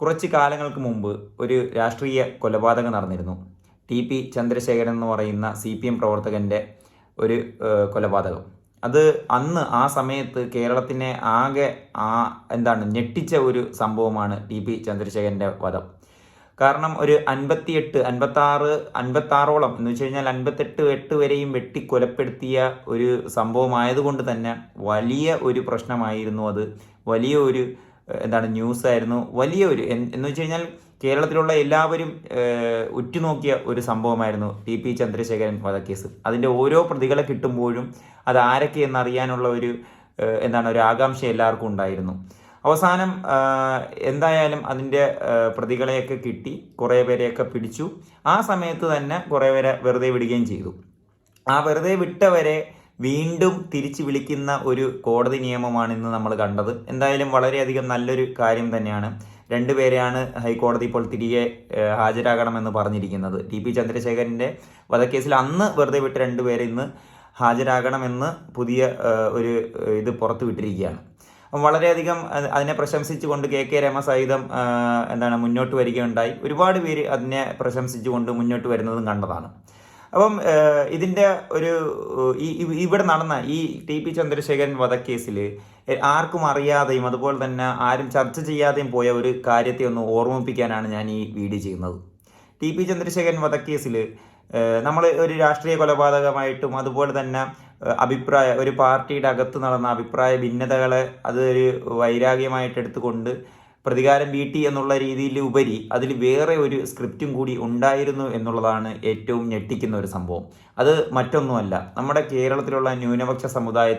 കുറച്ച് കാലങ്ങൾക്ക് മുമ്പ് ഒരു രാഷ്ട്രീയ കൊലപാതകം നടന്നിരുന്നു. ടി പി ചന്ദ്രശേഖരൻ എന്ന് പറയുന്ന സി പി എം പ്രവർത്തകന്റെ ഒരു കൊലപാതകം. അത് അന്ന് ആ സമയത്ത് കേരളത്തിനെ ആകെ ആ എന്താണ് ഞെട്ടിച്ച ഒരു സംഭവമാണ് ടി പി ചന്ദ്രശേഖരന്റെ വധം. കാരണം ഒരു അൻപത്തിയെട്ട് അൻപത്താറ് അൻപത്താറോളം എന്ന് വെച്ച് കഴിഞ്ഞാൽ അൻപത്തെട്ട് എട്ട് വരെയും വെട്ടി കൊലപ്പെടുത്തിയ ഒരു സംഭവമായതുകൊണ്ട് തന്നെ വലിയ ഒരു പ്രശ്നമായിരുന്നു അത്. വലിയ ഒരു എന്താണ് ന്യൂസ് ആയിരുന്നു വലിയ ഒരു എന്ന് വെച്ച് കഴിഞ്ഞാൽ കേരളത്തിലുള്ള എല്ലാവരും ഉറ്റുനോക്കിയ ഒരു സംഭവമായിരുന്നു ടി പി ചന്ദ്രശേഖരൻ വധക്കേസ്. അതിന്റെ ഓരോ പ്രതികളെ കിട്ടുമ്പോഴും അത് ആരൊക്കെ എന്നറിയാനുള്ള ഒരു എന്താണ് ഒരു ആകാംക്ഷ എല്ലാവർക്കും ഉണ്ടായിരുന്നു. അവസാനം എന്തായാലും അതിന്റെ പ്രതികളെയൊക്കെ കിട്ടി കുറേ പേരെയൊക്കെ പിടിച്ചു. ആ സമയത്ത് തന്നെ കുറേ പേരെ വെറുതെ വിടുകയും ചെയ്തു. ആ വെറുതെ വിട്ടവരെ വീണ്ടും തിരിച്ചു വിളിക്കുന്ന ഒരു കോടതി നിയമമാണ് ഇന്ന് നമ്മൾ കണ്ടത്. എന്തായാലും വളരെയധികം നല്ലൊരു കാര്യം തന്നെയാണ്. രണ്ടുപേരെയാണ് ഹൈക്കോടതി ഇപ്പോൾ തിരികെ ഹാജരാകണമെന്ന് പറഞ്ഞിരിക്കുന്നത്. ടി പി ചന്ദ്രശേഖരന്റെ വധക്കേസിൽ അന്ന് വെറുതെ വിട്ട രണ്ടുപേരെ ഇന്ന് ഹാജരാകണമെന്ന് പുതിയ ഒരു ഇത് പുറത്തു വിട്ടിരിക്കുകയാണ്. വളരെയധികം അത് അതിനെ പ്രശംസിച്ചുകൊണ്ട് കെ കെ രമ സഹിതം എന്താണ് മുന്നോട്ട് വരികയുണ്ടായി. ഒരുപാട് പേര് അതിനെ പ്രശംസിച്ചുകൊണ്ട് മുന്നോട്ട് വരുന്നതും കണ്ടതാണ്. അപ്പം ഇതിന്റെ ഒരു ഇവിടെ നടന്ന ഈ ടി പി ചന്ദ്രശേഖരൻ വധക്കേസിൽ ആർക്കും അറിയാതെയും അതുപോലെ തന്നെ ആരും ചർച്ച ചെയ്യാതെയും പോയ ഒരു കാര്യത്തെ ഒന്ന് ഓർമ്മിപ്പിക്കാനാണ് ഞാൻ ഈ വീഡിയോ ചെയ്യുന്നത്. ടി പി ചന്ദ്രശേഖരൻ വധക്കേസിൽ നമ്മൾ ഒരു രാഷ്ട്രീയ കൊലപാതകമായിട്ടും അതുപോലെ തന്നെ അഭിപ്രായ ഒരു പാർട്ടിയുടെ അകത്ത് നടന്ന അഭിപ്രായ ഭിന്നതകളെ അതൊരു വൈരാഗ്യമായിട്ട് എടുത്തുകൊണ്ട് പ്രതികാരം വീട്ടി എന്നുള്ള രീതിയിൽ ഉപരി അതിൽ വേറെ ഒരു സ്ക്രിപ്റ്റും കൂടി ഉണ്ടായിരുന്നു എന്നുള്ളതാണ് ഏറ്റവും ഞെട്ടിക്കുന്ന ഒരു സംഭവം. അത് മറ്റൊന്നുമല്ല. നമ്മുടെ കേരളത്തിലുള്ള ന്യൂനപക്ഷ സമുദായ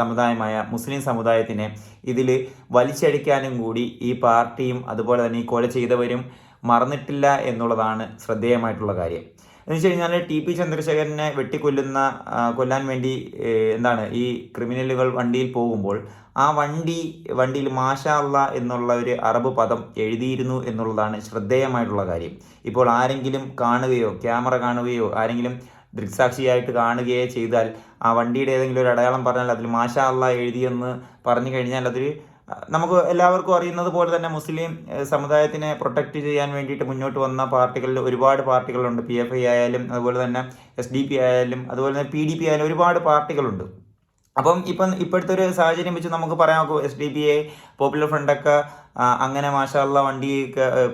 സമുദായമായ മുസ്ലിം സമുദായത്തിനെ ഇതിൽ വലിച്ചഴിക്കാനും കൂടി ഈ പാർട്ടിയും അതുപോലെ തന്നെ ഈ കൊല ചെയ്തവരും മറന്നിട്ടില്ല എന്നുള്ളതാണ് ശ്രദ്ധേയമായിട്ടുള്ള കാര്യം. എന്ന് വെച്ച് കഴിഞ്ഞാൽ ടി പി ചന്ദ്രശേഖരനെ വെട്ടിക്കൊല്ലുന്ന കൊല്ലാൻ വേണ്ടി എന്താണ് ഈ ക്രിമിനലുകൾ വണ്ടിയിൽ പോകുമ്പോൾ ആ വണ്ടി വണ്ടിയിൽ മാഷാള്ള എന്നുള്ള ഒരു അറബ് പദം എഴുതിയിരുന്നു എന്നുള്ളതാണ് ശ്രദ്ധേയമായിട്ടുള്ള കാര്യം. ഇപ്പോൾ ആരെങ്കിലും കാണുകയോ ക്യാമറ കാണുകയോ ആരെങ്കിലും ദൃക്സാക്ഷിയായിട്ട് കാണുകയോ ചെയ്താൽ ആ വണ്ടിയുടെ ഏതെങ്കിലും ഒരു അടയാളം പറഞ്ഞാൽ അതിൽ മാഷാള്ള എഴുതിയെന്ന് പറഞ്ഞു കഴിഞ്ഞാൽ അതൊരു നമുക്ക് എല്ലാവർക്കും അറിയുന്നത് പോലെ തന്നെ മുസ്ലിം സമുദായത്തിനെ പ്രൊട്ടക്റ്റ് ചെയ്യാൻ വേണ്ടിയിട്ട് മുന്നോട്ട് വന്ന പാർട്ടികളിൽ ഒരുപാട് പാർട്ടികളുണ്ട്. പി എഫ് ഐ ആയാലും അതുപോലെ തന്നെ എസ് ഡി പി ആയാലും അതുപോലെ തന്നെ പി ഡി പി ആയാലും ഒരുപാട് പാർട്ടികളുണ്ട്. അപ്പം ഇപ്പം ഇപ്പോഴത്തെ ഒരു സാഹചര്യം വെച്ച് നമുക്ക് പറയാം S D P I popular ഫ്രണ്ടൊക്കെ അങ്ങനെ മാഷാള്ള വണ്ടി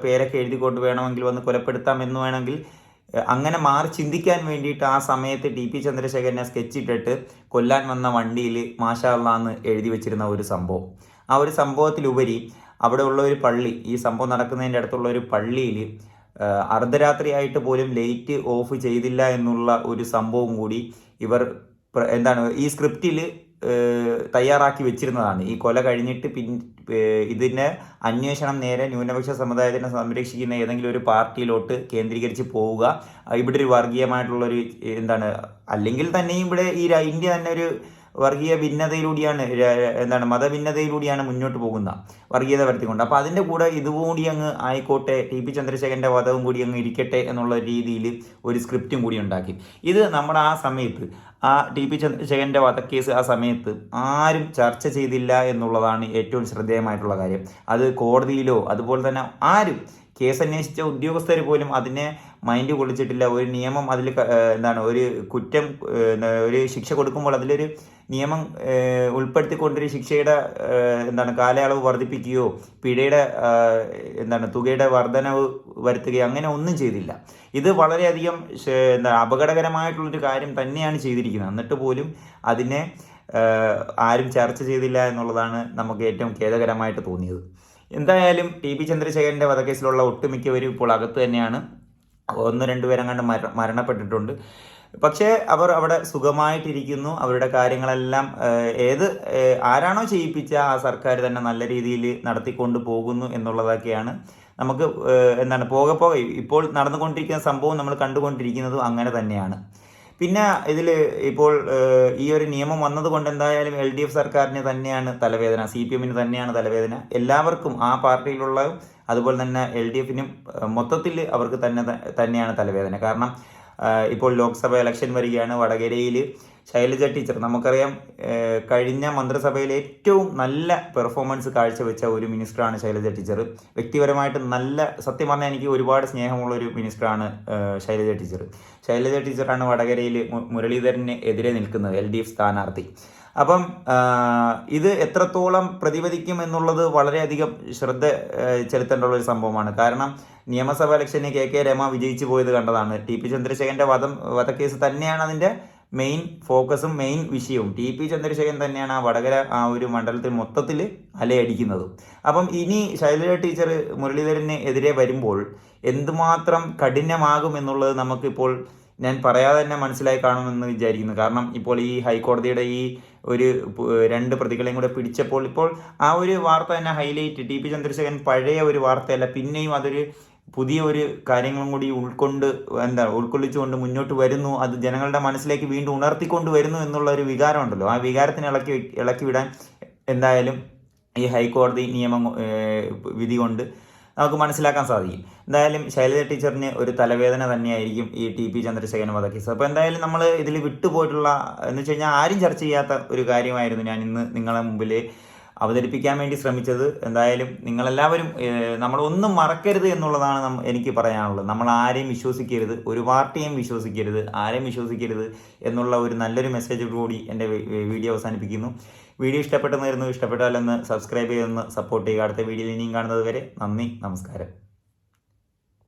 പേരൊക്കെ എഴുതി കൊണ്ട് വേണമെങ്കിൽ വന്ന് കൊലപ്പെടുത്താം എന്ന് വേണമെങ്കിൽ അങ്ങനെ മാറി ചിന്തിക്കാൻ വേണ്ടിയിട്ട് ആ സമയത്ത് ടി പി ചന്ദ്രശേഖരനെ സ്കെച്ചിട്ടിട്ട് കൊല്ലാൻ വന്ന വണ്ടിയിൽ മാഷാള്ളാന്ന് എഴുതി വെച്ചിരുന്ന ഒരു സംഭവം. ആ ഒരു സംഭവത്തിലുപരി ഉള്ള ഒരു പള്ളി ഈ സംഭവം നടക്കുന്നതിന്റെ അടുത്തുള്ള ഒരു പള്ളിയിൽ അർദ്ധരാത്രിയായിട്ട് പോലും ലൈറ്റ് ഓഫ് ചെയ്തില്ല എന്നുള്ള ഒരു സംഭവം കൂടി ഇവർ എന്താണ് ഈ സ്ക്രിപ്റ്റിൽ തയ്യാറാക്കി വെച്ചിരുന്നതാണ്. ഈ കൊല കഴിഞ്ഞിട്ട് പിൻ ഇതിനെ അന്വേഷണം നേരെ ന്യൂനപക്ഷ സമുദായത്തിനെ സംരക്ഷിക്കുന്ന ഏതെങ്കിലും ഒരു പാർട്ടിയിലോട്ട് കേന്ദ്രീകരിച്ച് പോവുക. ഇവിടെ ഒരു വർഗീയമായിട്ടുള്ളൊരു എന്താണ് അല്ലെങ്കിൽ തന്നെയും ഇവിടെ ഈ ഇന്ത്യ തന്നെ ഒരു വർഗീയ ഭിന്നതയിലൂടെയാണ് എന്താണ് മതഭിന്നതയിലൂടെയാണ് മുന്നോട്ട് പോകുന്ന വർഗീയത വരുത്തിക്കൊണ്ട്. അപ്പോൾ അതിന്റെ കൂടെ ഇതുകൂടി അങ്ങ് ആയിക്കോട്ടെ ടി പി ചന്ദ്രശേഖരന്റെ വധവും കൂടി അങ്ങ് ഇരിക്കട്ടെ എന്നുള്ള രീതിയിൽ ഒരു സ്ക്രിപ്റ്റും കൂടി ഉണ്ടാക്കി. ഇത് നമ്മുടെ ആ സമയത്ത് ആ ടി പി ചന്ദ്രശേഖരന്റെ വധക്കേസ് ആ സമയത്ത് ആരും ചർച്ച ചെയ്തില്ല എന്നുള്ളതാണ് ഏറ്റവും ശ്രദ്ധേയമായിട്ടുള്ള കാര്യം. അത് കോടതിയിലോ അതുപോലെ തന്നെ ആരും കേസ് അന്വേഷിച്ച ഉദ്യോഗസ്ഥർ പോലും അതിനെ മൈൻഡ് കൊള്ളിച്ചിട്ടില്ല ഒരു നിയമം അതിൽ എന്താണ് ഒരു കുറ്റം ഒരു ശിക്ഷ കൊടുക്കുമ്പോൾ അതിലൊരു നിയമം ഉൾപ്പെടുത്തിക്കൊണ്ടൊരു ശിക്ഷയുടെ എന്താണ് കാലയളവ് വർദ്ധിപ്പിക്കുകയോ പിഴയുടെ എന്താണ് തുകയുടെ വർധനവ് വരുത്തുകയോ അങ്ങനെ ഒന്നും ചെയ്തില്ല. ഇത് വളരെയധികം എന്താ അപകടകരമായിട്ടുള്ളൊരു കാര്യം തന്നെയാണ് ചെയ്തിരിക്കുന്നത്. എന്നിട്ട് പോലും അതിനെ ആരും ചർച്ച ചെയ്തില്ല എന്നുള്ളതാണ് നമുക്ക് ഏറ്റവും ഖേദകരമായിട്ട് തോന്നിയത്. എന്തായാലും ടി പി ചന്ദ്രശേഖരന്റെ വധക്കേസിലുള്ള ഒട്ടുമിക്കവരും ഇപ്പോൾ അകത്ത് തന്നെയാണ്. ഒന്ന് രണ്ട് പേരെങ്ങാണ്ട് മര മരണപ്പെട്ടിട്ടുണ്ട്. പക്ഷേ അവർ അവിടെ സുഖമായിട്ടിരിക്കുന്നു. അവരുടെ കാര്യങ്ങളെല്ലാം ഏത് ആരാണോ ചെയ്യിപ്പിച്ച ആ സർക്കാർ തന്നെ നല്ല രീതിയിൽ നടത്തിക്കൊണ്ട് പോകുന്നു എന്നുള്ളതൊക്കെയാണ്. നമുക്ക് എന്താണ് പോകെ പോകെ ഇപ്പോൾ നടന്നുകൊണ്ടിരിക്കുന്ന സംഭവം നമ്മൾ കണ്ടുകൊണ്ടിരിക്കുന്നതും അങ്ങനെ തന്നെയാണ്. പിന്നെ ഇതിൽ ഇപ്പോൾ ഈ ഒരു നിയമം വന്നതുകൊണ്ട് എന്തായാലും എൽ ഡി എഫ് സർക്കാരിന് തന്നെയാണ് തലവേദന സി പി എമ്മിന് തന്നെയാണ് തലവേദന. എല്ലാവർക്കും ആ പാർട്ടിയിലുള്ള അതുപോലെ തന്നെ എൽ ഡി എഫിനും മൊത്തത്തിൽ അവർക്ക് തന്നെ തന്നെയാണ് തലവേദന. കാരണം ഇപ്പോൾ ലോക്സഭ ഇലക്ഷൻ വരികയാണ് വടകരയിൽ ശൈലജ ടീച്ചർ നമുക്കറിയാം കഴിഞ്ഞ മന്ത്രിസഭയിൽ ഏറ്റവും നല്ല പെർഫോമൻസ് കാഴ്ചവെച്ച ഒരു മിനിസ്റ്ററാണ് ശൈലജ ടീച്ചർ. വ്യക്തിപരമായിട്ട് നല്ല സത്യം പറഞ്ഞാൽ എനിക്ക് ഒരുപാട് സ്നേഹമുള്ള ഒരു മിനിസ്റ്ററാണ് ശൈലജ ടീച്ചർ. ശൈലജ ടീച്ചറാണ് വടകരയിൽ മുരളീധരന് എതിരെ നിൽക്കുന്നത് എൽ ഡി എഫ് സ്ഥാനാർത്ഥി. അപ്പം ഇത് എത്രത്തോളം പ്രതിപദിക്കും എന്നുള്ളത് വളരെയധികം ശ്രദ്ധ ചെലുത്തേണ്ട ഒരു സംഭവമാണ്. കാരണം നിയമസഭാ ഇലക്ഷന് കെ കെ രമ വിജയിച്ചു പോയത് കണ്ടതാണ്. ടി പി ചന്ദ്രശേഖരന്റെ വധം വധക്കേസ് തന്നെയാണ് അതിന്റെ മെയിൻ ഫോക്കസും മെയിൻ വിഷയവും. ടി പി ചന്ദ്രശേഖരൻ തന്നെയാണ് ആ വടകര ആ ഒരു മണ്ഡലത്തിൽ മൊത്തത്തിൽ അലയടിക്കുന്നത്. അപ്പം ഇനി ശൈലജ ടീച്ചർ മുരളീധരന് എതിരെ വരുമ്പോൾ എന്തുമാത്രം കഠിനമാകും എന്നുള്ളത് നമുക്കിപ്പോൾ ഞാൻ പറയാതെ തന്നെ മനസ്സിലായി കാണുമെന്ന് വിചാരിക്കുന്നു. കാരണം ഇപ്പോൾ ഈ ഹൈക്കോടതിയുടെ ഈ ഒരു രണ്ട് പ്രതികളെയും കൂടെ പിടിച്ചപ്പോൾ ഇപ്പോൾ ആ ഒരു വാർത്ത തന്നെ ഹൈലൈറ്റ് ടി പി ചന്ദ്രശേഖരൻ പഴയ ഒരു വാർത്തയല്ല. പിന്നെയും അതൊരു പുതിയ ഒരു കാര്യങ്ങളും കൂടി ഉൾക്കൊണ്ട് എന്താ ഉൾക്കൊള്ളിച്ചുകൊണ്ട് മുന്നോട്ട് വരുന്നു. അത് ജനങ്ങളുടെ മനസ്സിലേക്ക് വീണ്ടും ഉണർത്തിക്കൊണ്ട് വരുന്നു എന്നുള്ള ഒരു വികാരം ഉണ്ടല്ലോ ആ വികാരത്തിന് ഇളക്കി ഇളക്കി വിടാൻ എന്തായാലും ഈ ഹൈക്കോടതി നിയമം വിധി കൊണ്ട് നമുക്ക് മനസ്സിലാക്കാൻ സാധിക്കും. എന്തായാലും ശൈലജ ടീച്ചറിന് ഒരു തലവേദന തന്നെയായിരിക്കും ഈ ടി പി ചന്ദ്രശേഖരൻ വധക്കേസ്. അപ്പോൾ എന്തായാലും നമ്മൾ ഇതിൽ വിട്ടുപോയിട്ടുള്ള എന്ന് വെച്ച് കഴിഞ്ഞാൽ ആരും ചർച്ച ചെയ്യാത്ത ഒരു കാര്യമായിരുന്നു ഞാൻ ഇന്ന് നിങ്ങളെ മുമ്പിൽ അവതരിപ്പിക്കാൻ വേണ്ടി ശ്രമിച്ചത് എന്തായാലും നിങ്ങളെല്ലാവരും നമ്മൾ ഒന്നും മറക്കരുത് എന്നുള്ളതാണ് എനിക്ക് പറയാനുള്ളത്. നമ്മൾ ആരെയും വിശ്വസിക്കരുത് ഒരു പാർട്ടിയും വിശ്വസിക്കരുത് ആരെയും വിശ്വസിക്കരുത് എന്നുള്ള ഒരു നല്ലൊരു മെസ്സേജ് കൂടി എന്റെ വീഡിയോ അവസാനിപ്പിക്കുന്നു. വീഡിയോ ഇഷ്ടപ്പെട്ടെന്നായിരുന്നു ഇഷ്ടപ്പെട്ടാലൊന്ന് സബ്സ്ക്രൈബ് ചെയ്തൊന്ന് സപ്പോർട്ട് ചെയ്യുക. അടുത്ത വീഡിയോയിൽ ഇനിയും കാണുന്നത് വരെ നന്ദി നമസ്കാരം.